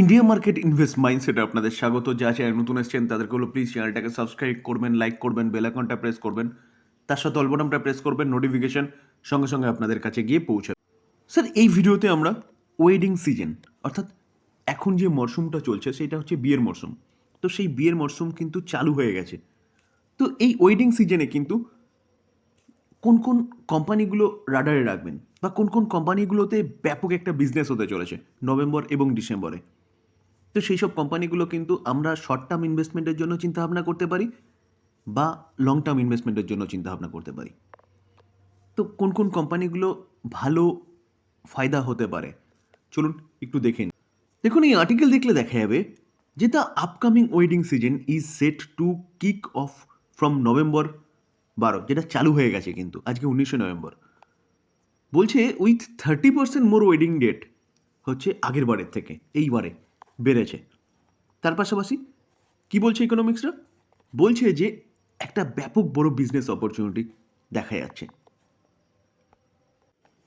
India market invest মাইন্ডসেটে আপনাদের স্বাগত। যা চ্যানেল নতুন এসছেন, তাদেরকে হলো প্লিজ চ্যানেলটাকে সাবস্ক্রাইব করবেন লাইক করবেন বেল আইকনটা প্রেস করবেন। তার সাথে অলবটনটা প্রেস করবেন নোটিফিকেশন সঙ্গে সঙ্গে আপনাদের কাছে গিয়ে পৌঁছাবে। স্যার এই ভিডিওতে আমরা ওয়েডিং সিজন অর্থাৎ এখন যে মরশুমটা চলছে, সেটা হচ্ছে বিয়ের মরশুম তো সেই বিয়ের মরশুম কিন্তু চালু হয়ে গেছে। তো এই ওয়েডিং সিজনে কিন্তু কোন কোন কোম্পানিগুলো রাডারে রাখবেন বা কোন কোন কোম্পানিগুলোতে ব্যাপক একটা বিজনেস হতে চলেছে, নভেম্বর এবং ডিসেম্বরে? তো সেই সব কোম্পানিগুলো কিন্তু আমরা শর্ট টার্ম ইনভেস্টমেন্টের জন্য চিন্তা ভাবনা করতে পারি বা লং টার্ম ইনভেস্টমেন্টের জন্য চিন্তা ভাবনা করতে পারি। তো কোন কোন কোম্পানিগুলো ভালো ফায়দা হতে পারে? চলুন একটু দেখে নিই। দেখুন, এই আর্টিকেল দেখলে দেখা যাবে যে the upcoming wedding season is set to kick off from November বারো, যেটা চালু হয়ে গেছে কিন্তু, আজকে উনিশে নভেম্বর। বলছে with thirty percent more wedding date হচ্ছে আগের বারের থেকে এইবারে বেড়েছে। তার পাশাপাশি কি বলছে ইকোনমিক্সরা বলছে যে একটা ব্যাপক বড় বিজনেস অপরচুনিটি দেখা যাচ্ছে।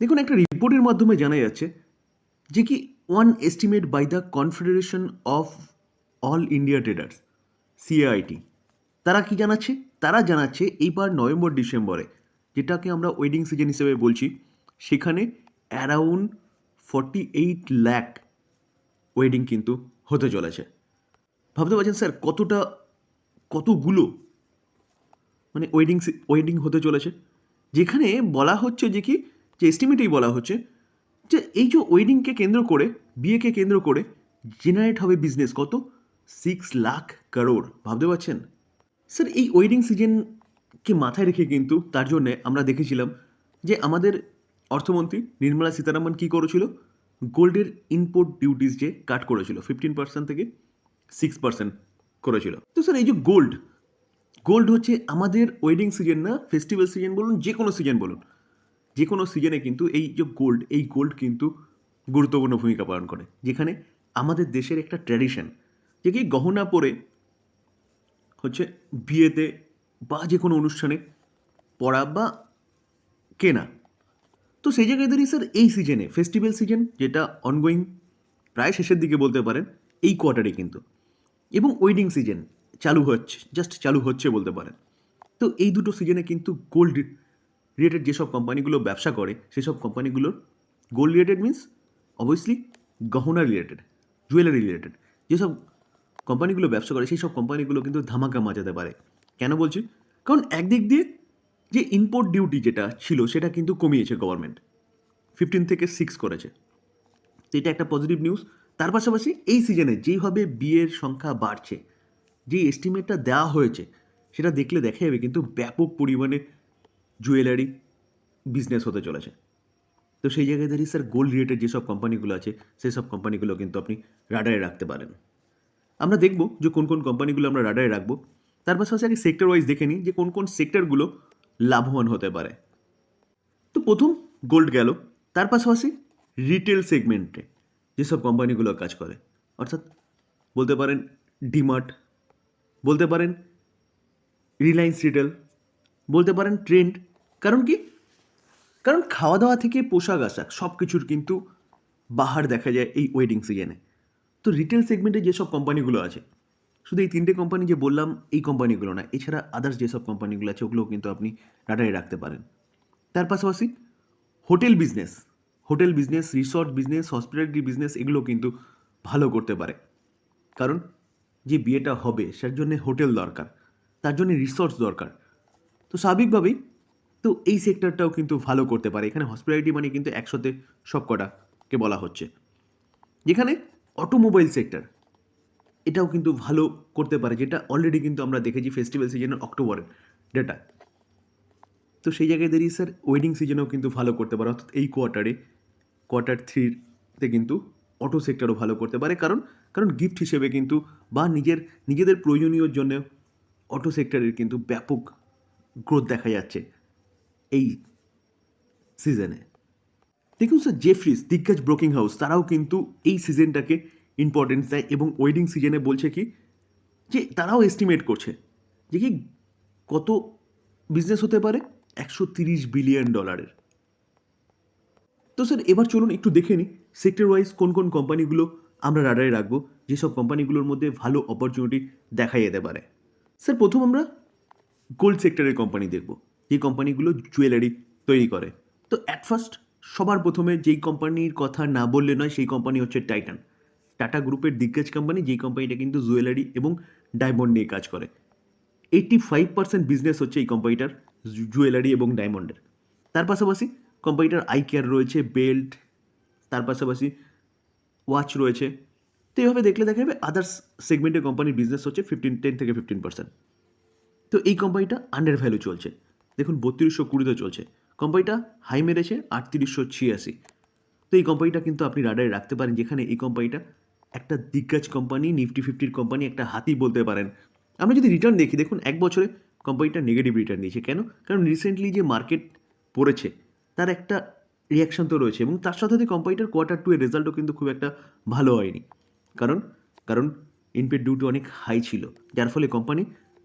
দেখুন, একটা রিপোর্টের মাধ্যমে জানা যাচ্ছে যে কি one estimate by the Confederation of All India Traders CIT তারা কি জানাচ্ছে? তারা জানাচ্ছে এইবার নভেম্বর, ডিসেম্বরে, যেটাকে আমরা ওয়েডিং সিজন হিসেবে বলছি, সেখানে around forty eight lakh wedding কিন্তু হতে চলেছে। ভাবতে পারছেন স্যার কতটা, কতগুলো মানে ওয়েডিং ওয়েডিং হতে চলেছে? যেখানে বলা হচ্ছে যে কি, যে এস্টিমেটেই বলা হচ্ছে যে এই যে ওয়েডিংকে কেন্দ্র করে বিয়েকে কেন্দ্র করে জেনারেট হবে বিজনেস কত? সিক্স লাখ কারোর ভাবতে পারছেন? স্যার এই ওয়েডিং সিজনকে মাথায় রেখে কিন্তু তার জন্যে আমরা দেখেছিলাম যে আমাদের অর্থমন্ত্রী নির্মলা সীতারামন কী করেছিল? গোল্ডের ইম্পোর্ট ডিউটিস যে কাট করেছিল ফিফটিন পার্সেন্ট থেকে সিক্স পার্সেন্ট করেছিল। তো স্যার এই যে গোল্ড গোল্ড হচ্ছে আমাদের ওয়েডিং সিজন না ফেস্টিভ্যাল সিজন বলুন, যে কোনো সিজন বলুন। যে কোনো সিজনে কিন্তু এই যে গোল্ড এই গোল্ড কিন্তু গুরুত্বপূর্ণ ভূমিকা পালন করে। যেখানে আমাদের দেশের একটা ট্র্যাডিশন যে কি গহনা পরে হচ্ছে বিয়েতে বা যে কোনো অনুষ্ঠানে পড়া বা কেনা। তো সেই জায়গায় দাঁড়িয়ে স্যার এই সিজনে ফেস্টিভ্যাল সিজন যেটা অনগোয়িং প্রায় শেষের দিকে বলতে পারেন, এই কোয়ার্টারে কিন্তু। এবং ওয়েডিং সিজন চালু হচ্ছে জাস্ট চালু হচ্ছে বলতে পারেন। তো এই দুটো সিজনে কিন্তু গোল্ড রিলেটেড যেসব কোম্পানিগুলো ব্যবসা করে, সেসব কোম্পানিগুলোর গোল্ড রিলেটেড মিন্স অবভিয়াসলি গহনা রিলেটেড জুয়েলারি রিলেটেড যেসব কোম্পানিগুলো ব্যবসা করে সেই সব কোম্পানিগুলো কিন্তু ধামাকা মাজাতে পারে। কেন বলছি? কারণ একদিক দিয়ে যে ইম্পোর্ট ডিউটি যেটা ছিল, সেটা কিন্তু কমিয়েছে গভর্নমেন্ট ফিফটিন থেকে সিক্স করেছে। তো এটা একটা পজিটিভ নিউজ তার পাশাপাশি এই সিজনে যেইভাবে বিয়ের সংখ্যা বাড়ছে, যে এস্টিমেটটা দেওয়া হয়েছে, সেটা দেখলে দেখা যাবে কিন্তু ব্যাপক পরিমাণে জুয়েলারি বিজনেস হতে চলেছে। তো সেই জায়গায় দাঁড়িয়ে স্যার গোল্ড রিলেটেড যেসব কোম্পানিগুলো আছে সেই সব কোম্পানিগুলো কিন্তু আপনি রাডারে রাখতে পারেন। আমরা দেখব যে কোন কোন কোম্পানিগুলো আমরা রাডারে রাখব। তার পাশাপাশি আগে সেক্টর ওয়াইজ দেখে নিই যে কোন কোন সেক্টরগুলো লাভবান হতে পারে। তো প্রথম গোল্ড গেল, তার পাশাপাশি রিটেল সেগমেন্টে যেসব কোম্পানিগুলো কাজ করে, অর্থাৎ বলতে পারেন ডিমার্ট বলতে পারেন রিলায়েন্স রিটেল বলতে পারেন ট্রেন্ড কারণ কি? কারণ খাওয়া দাওয়া থেকে পোশাক আশাক সব কিছুর কিন্তু বাহার দেখা যায় এই ওয়েডিং সিজনে তো রিটেল সেগমেন্টে যেসব কোম্পানিগুলো আছে শুধু এই তিনটে কোম্পানি যে বললাম, এই কোম্পানিগুলো না, এছাড়া আদার্স যেসব কোম্পানিগুলো আছে, ওগুলোও কিন্তু আপনি রাডারে রাখতে পারেন। তার পাশাপাশি hotel business hotel business resort business hospitality business এগুলো কিন্তু ভালো করতে পারে। কারণ যে বিয়েটা হবে সেটার জন্যে হোটেল দরকার, তার জন্য রিসর্টস দরকার। তো স্বাভাবিকভাবেই তো এই সেক্টরটাও কিন্তু ভালো করতে পারে। এখানে হসপিটালিটি মানে কিন্তু একসাথে সব কটাকে বলা হচ্ছে। যেখানে অটোমোবাইল সেক্টর এটাও কিন্তু ভালো করতে পারে, যেটা অলরেডি কিন্তু আমরা দেখেছি ফেস্টিভ্যাল সিজনের অক্টোবরের ডেটা তো সেই জায়গায় দাঁড়িয়ে স্যার ওয়েডিং সিজনেও কিন্তু ভালো করতে পারে, অর্থাৎ এই কোয়ার্টারে কোয়ার্টার থ্রিতে কিন্তু অটো সেক্টরও ভালো করতে পারে। কারণ কারণ গিফট হিসেবে কিন্তু বা নিজের, নিজেদের প্রয়োজনীয়র জন্য অটো সেক্টরের কিন্তু ব্যাপক গ্রোথ দেখা যাচ্ছে এই সিজনে দেখুন স্যার জেফ্রিস দিগ্গজ ব্রোকিং হাউস তারাও কিন্তু এই সিজনটাকে ইম্পর্টেন্স দেয় এবং ওয়েডিং সিজনে বলছে কি, যে তারাও এস্টিমেট করছে যে কি কত বিজনেস হতে পারে? একশো তিরিশ বিলিয়ন ডলারের তো স্যার এবার চলুন একটু দেখে নিই সেক্টর ওয়াইজ কোন কোন কোম্পানিগুলো আমরা রাডারে রাখব, যেসব কোম্পানিগুলোর মধ্যে ভালো অপরচুনিটি দেখা যেতে পারে। স্যার প্রথম আমরা গোল্ড সেক্টরের কোম্পানি দেখব, যে কোম্পানিগুলো জুয়েলারি তৈরি করে। তো অ্যাট ফার্স্ট সবার প্রথমে যেই কোম্পানির কথা না বললে নয়, সেই কোম্পানি হচ্ছে টাইটান টাটা গ্রুপের দিগ্গজ কোম্পানি যেই কোম্পানিটা কিন্তু জুয়েলারি এবং ডায়মন্ড নিয়ে কাজ করে। এইটি ফাইভ পার্সেন্ট বিজনেস হচ্ছে এই কোম্পানিটার জুয়েলারি এবং ডায়মন্ডের তার পাশাপাশি কোম্পানিটার আই কেয়ার রয়েছে বেল্ট তার পাশাপাশি ওয়াচ রয়েছে। তো এইভাবে দেখলে দেখা যাবে আদার্স সেগমেন্টের কোম্পানির বিজনেস হচ্ছে ফিফটিন টেন থেকে ফিফটিন পার্সেন্ট তো এই কোম্পানিটা আন্ডার ভ্যালু চলছে। দেখুন, বত্রিশশো কুড়িতে চলছে। কোম্পানিটা হাই মেরেছে, আটত্রিশশো ছিয়াশি। তো এই কোম্পানিটা কিন্তু আপনি রাডারে রাখতে পারেন, যেখানে এই কোম্পানিটা একটা দিগ্গজ কোম্পানি নিফটি ফিফটির কোম্পানি একটা হাতি বলতে পারেন। আমরা যদি রিটার্ন দেখি, দেখুন, এক বছরে কোম্পানিটা নেগেটিভ রিটার্ন দিয়েছে। কেন? কারণ রিসেন্টলি যে মার্কেট পড়েছে, তার একটা রিয়াকশন তো রয়েছে এবং তার সাথে কোম্পানিটার কোয়ার্টার টু এর রেজাল্টও কিন্তু খুব একটা ভালো হয়নি। কারণ কারণ ইনপেড ডিউটি অনেক হাই ছিল, যার ফলে কোম্পানি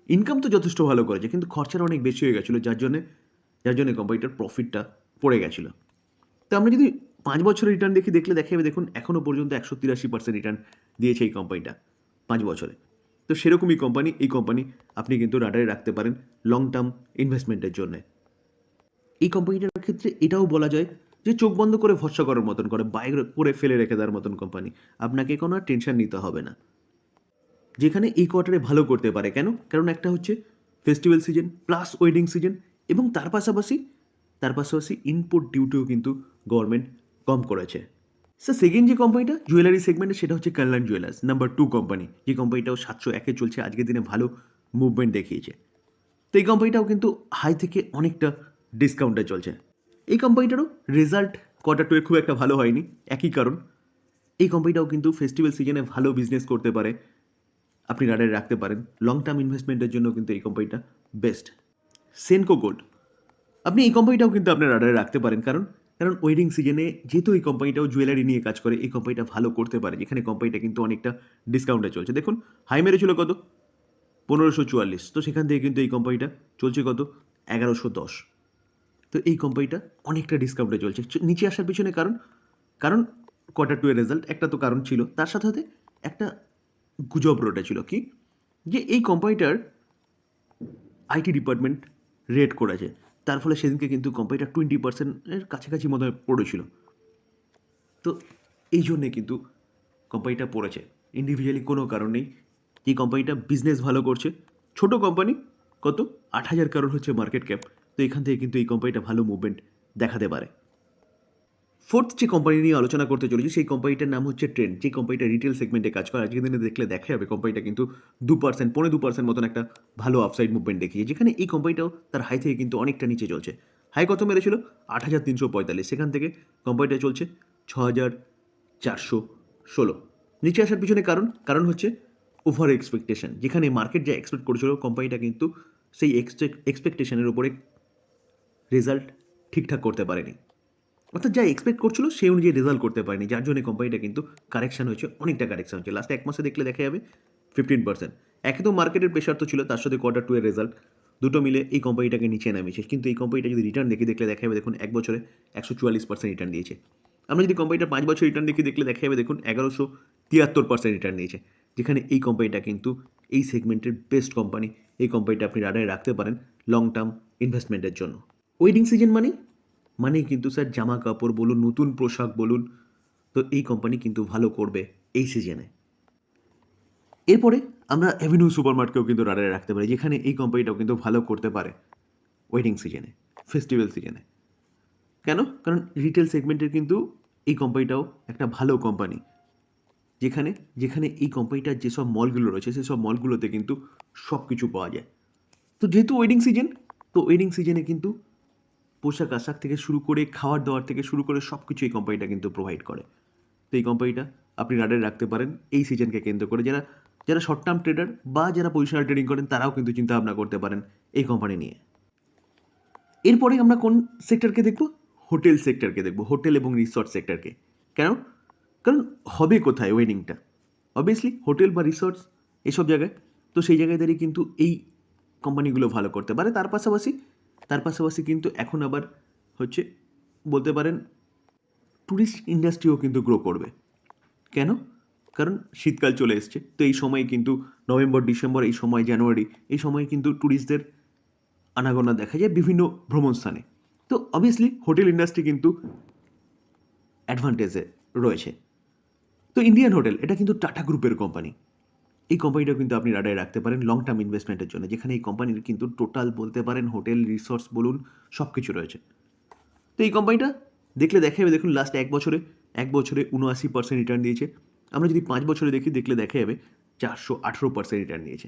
ইনকাম তো যথেষ্ট ভালো করেছে, কিন্তু খরচাটা অনেক বেশি হয়ে গেছিল, যার জন্যে, যার জন্য কোম্পানিটার প্রফিটটা পড়ে গেছিল। তো আমরা যদি পাঁচ বছরের রিটার্ন দেখি, দেখলে দেখা যাবে দেখুন এখনও পর্যন্ত একশো তিরাশি পার্সেন্ট রিটার্ন দিয়েছে এই কোম্পানিটা পাঁচ বছরে। তো সেরকমই কোম্পানি এই কোম্পানি আপনি কিন্তু রাডারে রাখতে পারেন লং টার্ম ইনভেস্টমেন্টের জন্য। এই কোম্পানিটার ক্ষেত্রে এটাও বলা যায় যে চোখ বন্ধ করে ভরসা করার মতন করে, বাইরে করে ফেলে রেখে দেওয়ার মতন কোম্পানি আপনাকে কোনো আর টেনশন নিতে হবে না। যেখানে এই কোয়ার্টারে ভালো করতে পারে, কেন? কারণ একটা হচ্ছে festival season plus wedding season এবং তার পাশাপাশি তার পাশাপাশি ইনপুট ডিউটিও কিন্তু গভর্নমেন্ট কম করেছে। স্যার সেকেন্ড যে কোম্পানিটা জুয়েলারি সেগমেন্টে সেটা হচ্ছে Kalyan Jewellers number two company যে কোম্পানিটাও সাতশো একে চলছে, আজকের দিনে ভালো মুভমেন্ট দেখিয়েছে। তো এই কোম্পানিটাও কিন্তু হাই থেকে অনেকটা ডিসকাউন্টে চলছে। এই কোম্পানিটারও রেজাল্ট কোয়ার্টার টুয়ে খুব একটা ভালো হয়নি, একই কারণ। এই কোম্পানিটাও কিন্তু ফেস্টিভ্যাল সিজনে ভালো বিজনেস করতে পারে। আপনি রাডারে রাখতে পারেন। লং টার্ম ইনভেস্টমেন্টের জন্য কিন্তু এই কোম্পানিটা বেস্ট সেনকো গোল্ড আপনি এই কোম্পানিটাও কিন্তু আপনার রাডারে রাখতে পারেন, কারণ কারণ ওয়েডিং সিজনে যেহেতু এই কোম্পানিটাও জুয়েলারি নিয়ে কাজ করে, এই কোম্পানিটা ভালো করতে পারে। যেখানে কোম্পানিটা কিন্তু অনেকটা ডিসকাউন্টে চলছে। দেখুন হাই মেরেছিল কত? পনেরোশো চুয়াল্লিশ। তো সেখান থেকে কিন্তু এই কোম্পানিটা চলছে কত? এগারোশো দশ। তো এই কোম্পানিটা অনেকটা ডিসকাউন্টে চলছে। নিচে আসার পিছনে কারণ কারণ কোয়ার্টার টু এর রেজাল্ট একটা তো কারণ ছিল। তার সাথে সাথে একটা গুজব রোডে ছিল। কি? যে এই কোম্পানিটার আইটি ডিপার্টমেন্ট রেড করেছে। তার ফলে সেদিনকে কিন্তু কোম্পানিটা টোয়েন্টি পার্সেন্টের কাছাকাছি মতো পড়েছিল। তো এই জন্যে কিন্তু কোম্পানিটা পড়েছে। ইন্ডিভিজুয়ালি কোনো কারণ নেই। এই কোম্পানিটা বিজনেস ভালো করছে। ছোট কোম্পানি কত? আট হাজার কারোর হচ্ছে মার্কেট ক্যাপ তো এখান থেকে কিন্তু এই কোম্পানিটা ভালো মুভমেন্ট দেখাতে পারে। ফোর্থ যে কোম্পানি নিয়ে আলোচনা করতে চলেছি, সেই কোম্পানিটার নাম হচ্ছে ট্রেন্ড যে কোম্পানিটা রিটেল সেগমেন্টে কাজ করে, আজকের দিনে দেখলে দেখা যাবে কোম্পানিটা কিন্তু দু পার্সেন্ট পনেরো দু পার্সেন্ট মতন একটা ভালো আপসাইড মুভমেন্ট দেখিয়ে যেখানে এই কোম্পানিটাও তার হাই থেকে কিন্তু অনেকটা নিচে চলছে। হাই কত মেরেছিল? আট হাজার তিনশো পঁয়তাল্লিশ। সেখান থেকে কোম্পানিটা চলছে ছ হাজার চারশো ষোলো। নিচে আসার পিছনে কারণ? কারণ হচ্ছে ওভার এক্সপেকটেশন যেখানে মার্কেট যা এক্সপেক্ট করেছিল কোম্পানিটা কিন্তু সেই এক্সপেকটেশনের উপরে রেজাল্ট ঠিকঠাক করতে পারেনি। অর্থাৎ যা এক্সপেক্ট করছিল সেই অনুযায়ী রেজাল্ট করতে পারেনি। যার জন্য কোম্পানিটা কিন্তু কারেকশন হয়েছে, অনেকটা কারেকশন হচ্ছে লাস্ট এক মাসে দেখলে দেখা যাবে ফিফটিন পার্সেন্ট একে তো মার্কেটের প্রেশার তো ছিল, তার সাথে কোয়ার্টার টু এর রেজাল্ট দুটো মিলে এই কোম্পানিটাকে নিচে নামিয়েছে। কিন্তু এই কোম্পানিটা যদি রিটার্ন দেখে দেখলে দেখা যাবে, দেখুন এক বছরে একশো চুয়াল্লিশ পার্সেন্ট রিটার্ন দিয়েছে। আমরা যদি কোম্পানিটা পাঁচ বছর রিটার্ন দেখি দেখলে দেখা যাবে, দেখুন এগারোশো তিয়াত্তর পার্সেন্ট রিটার্ন দিয়েছে। যেখানে এই কোম্পানিটা কিন্তু এই সেগমেন্টের বেস্ট কোম্পানি এই কোম্পানিটা আপনি রাডারে রাখতে পারেন লং টার্ম ইনভেস্টমেন্টের জন্য। ওয়েডিং সিজন মানে? মানেই কিন্তু স্যার জামা কাপড় বলুন, নতুন পোশাক বলুন, তো এই কোম্পানি কিন্তু ভালো করবে এই সিজনে এরপরে আমরা অ্যাভিনিউ সুপার মার্কেটকেও কিন্তু রাডারে রাখতে পারি, যেখানে এই কোম্পানিটাও কিন্তু ভালো করতে পারে ওয়েডিং সিজনে ফেস্টিভ্যাল সিজনে কেন? কারণ রিটেল সেগমেন্টের কিন্তু এই কোম্পানিটাও একটা ভালো কোম্পানি যেখানে যেখানে এই কোম্পানিটার যেসব মলগুলো রয়েছে, সেসব মলগুলোতে কিন্তু সব কিছু পাওয়া যায়। তো যেহেতু ওয়েডিং সিজন তো ওয়েডিং সিজনে কিন্তু পোশাক আশাক থেকে শুরু করে খাওয়ার দাওয়ার থেকে শুরু করে সব কিছু এই কোম্পানিটা কিন্তু প্রোভাইড করে। তো এই কোম্পানিটা আপনি রাডারে রাখতে পারেন, এই সিজনকে কেন্দ্র করে যারা যারা শর্ট টার্ম ট্রেডার বা যারা পজিশনাল ট্রেডিং করেন, তারাও কিন্তু চিন্তা ভাবনা করতে পারেন এই কোম্পানি নিয়ে। এরপরে আমরা কোন সেক্টরকে দেখব? হোটেল সেক্টরকে দেখব, হোটেল এবং রিসর্ট সেক্টরকে কেন? কারণ হবে কোথায় ওয়েডিংটা অবভিয়াসলি হোটেল বা রিসর্টস এসব জায়গায়। তো সেই জায়গায় দাঁড়িয়ে কিন্তু এই কোম্পানিগুলো ভালো করতে পারে। তার পাশাপাশি তার পাশাপাশি কিন্তু এখন আবার হচ্ছে, বলতে পারেন ট্যুরিস্ট ইন্ডাস্ট্রিও কিন্তু গ্রো করবে। কেন? কারণ শীতকাল চলে এসছে। তো এই সময় কিন্তু নভেম্বর, ডিসেম্বর, এই সময় জানুয়ারি, এই সময় কিন্তু ট্যুরিস্টদের আনাগোনা দেখা যায় বিভিন্ন ভ্রমণ স্থানে। তো অবভিয়াসলি হোটেল ইন্ডাস্ট্রি কিন্তু অ্যাডভান্টেজে রয়েছে। তো ইন্ডিয়ান হোটেল এটা কিন্তু টাটা গ্রুপের কোম্পানি এই কোম্পানিটাও কিন্তু আপনি রাডারে রাখতে পারেন লং টার্ম ইনভেস্টমেন্টের জন্য। যেখানে এই কোম্পানির কিন্তু টোটাল বলতে পারেন হোটেল রিসোর্স বলুন সব কিছু রয়েছে। তো এই কোম্পানিটা দেখলে দেখা যাবে দেখুন লাস্ট এক বছরে এক বছরে উনআশি পার্সেন্ট রিটার্ন দিয়েছে। আমরা যদি পাঁচ বছরে দেখি, দেখলে দেখা যাবে চারশো আঠেরো পার্সেন্ট রিটার্ন নিয়েছে।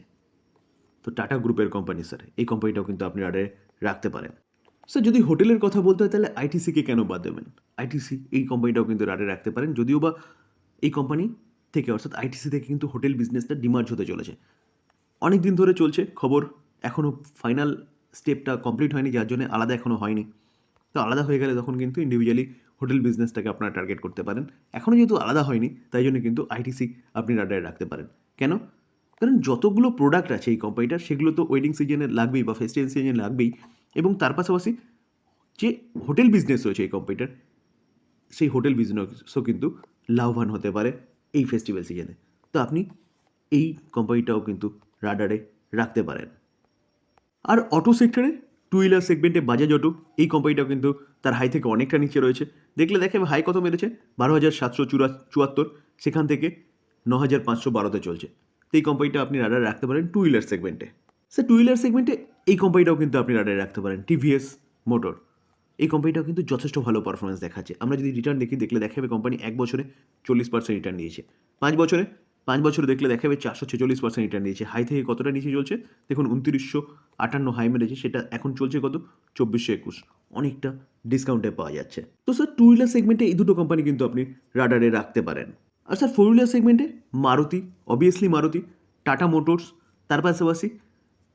তো টাটা গ্রুপের কোম্পানি স্যার এই কোম্পানিটাও কিন্তু আপনি রাডারে রাখতে পারেন। স্যার যদি হোটেলের কথা বলতে হয়, তাহলে আইটিসিকে কেন বাদ দেবেন? আইটিসি এই কোম্পানিটাও কিন্তু রাডারে রাখতে পারেন। যদিও বা এই কোম্পানি থেকে, অর্থাৎ আইটিসি থেকে কিন্তু হোটেল বিজনেসটা ডিমার্জ হতে চলেছে। অনেক দিন ধরে চলছে, খবর এখনও ফাইনাল স্টেপটা কমপ্লিট হয়নি, যার জন্য আলাদা এখনও হয়নি। তো আলাদা হয়ে গেলে তখন কিন্তু ইন্ডিভিজুয়ালি হোটেল বিজনেসটাকে আপনারা টার্গেট করতে পারেন। এখনও যেহেতু আলাদা হয়নি, তাই জন্য কিন্তু আইটিসি আপনি রাডারে রাখতে পারেন। কেন? কারণ যতগুলো প্রোডাক্ট আছে এই কোম্পানিটার সেগুলো তো ওয়েডিং সিজনে লাগবেই বা ফেস্টিভ্যাল সিজনে লাগবেই। এবং তার পাশাপাশি যে হোটেল বিজনেস রয়েছে এই কোম্পানিটার সেই হোটেল বিজনেসও কিন্তু লাভবান হতে পারে। এই ফেস্টিভ্যাল সিজনে তো আপনি এই কোম্পানিটাও কিন্তু রাডারে রাখতে পারেন। আর অটো সেক্টরে টু হুইলার সেগমেন্টে বাজাজ অটো এই কোম্পানিটাও কিন্তু তার হাই থেকে অনেকটা নিচে রয়েছে। দেখলে দেখে হাই কত মেরেছে? বারো হাজার সাতশো চুরা চুয়াত্তর। সেখান থেকে ন হাজার পাঁচশো বারোতে চলছে। তো এই কোম্পানিটা আপনি রাডারে রাখতে পারেন টু হুইলার সেগমেন্টে স্যার টু হুইলার সেগমেন্টে এই কোম্পানিটাও কিন্তু আপনি রাডারে রাখতে পারেন। টিভিএস মোটর এই কোম্পানিটাও কিন্তু যথেষ্ট ভালো পারফরমেন্স দেখাচ্ছে। আমরা যদি রিটার্ন দেখি, দেখলে দেখাবে কোম্পানি এক বছরে চল্লিশ পার্সেন্ট রিটার্ন দিয়েছে পাঁচ বছরে পাঁচ বছরে দেখলে দেখাবে চারশো ছেচল্লিশ পার্সেন্ট রিটার্ন দিয়েছে হাই থেকে কতটা নিচে চলছে? দেখুন, উনত্রিশশো আটান্ন হাই মেরেছে সেটা এখন চলছে কত? চব্বিশশো একুশ। অনেকটা ডিসকাউন্টে পাওয়া যাচ্ছে। তো স্যার টু হুইলার সেগমেন্টে এই দুটো কোম্পানি কিন্তু আপনি রাডারে রাখতে পারেন। আর স্যার ফোর হুইলার সেগমেন্টে মারুতি অবভিয়াসলি মারুতি টাটা মোটরস তার পাশাপাশি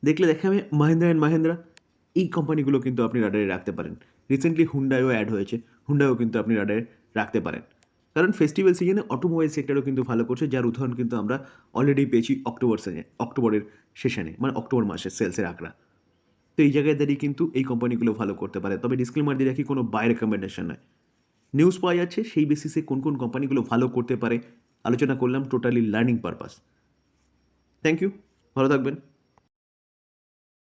দেখলে দেখাবে মাহিন্দ্রা অ্যান্ড মাহিন্দ্রা এই কোম্পানিগুলো কিন্তু আপনি রাডারে রাখতে পারেন। রিসেন্টলি হুন্ডাইও অ্যাড হয়েছে। হুন্ডাইও কিন্তু আপনি রাডারে রাখতে পারেন। কারণ ফেস্টিভ্যাল সিজনে অটোমোবাইল সেক্টরও কিন্তু ভালো করছে, যার উদাহরণ কিন্তু আমরা অলরেডি পেয়েছি অক্টোবর সিজনে অক্টোবরের সেশনে মানে অক্টোবর মাসের সেলসের আঁকড়া তো এই জায়গায় দাঁড়িয়ে কিন্তু এই কোম্পানিগুলো ভালো করতে পারে। তবে ডিসক্লেমার দিয়ে রাখি, কোনো বাই রেকমেন্ডেশন নয়। নিউজ পাওয়া যাচ্ছে, সেই বেসিসে কোন কোন কোম্পানিগুলো ভালো করতে পারে, আলোচনা করলাম totally learning purpose thank you ভালো থাকবেন।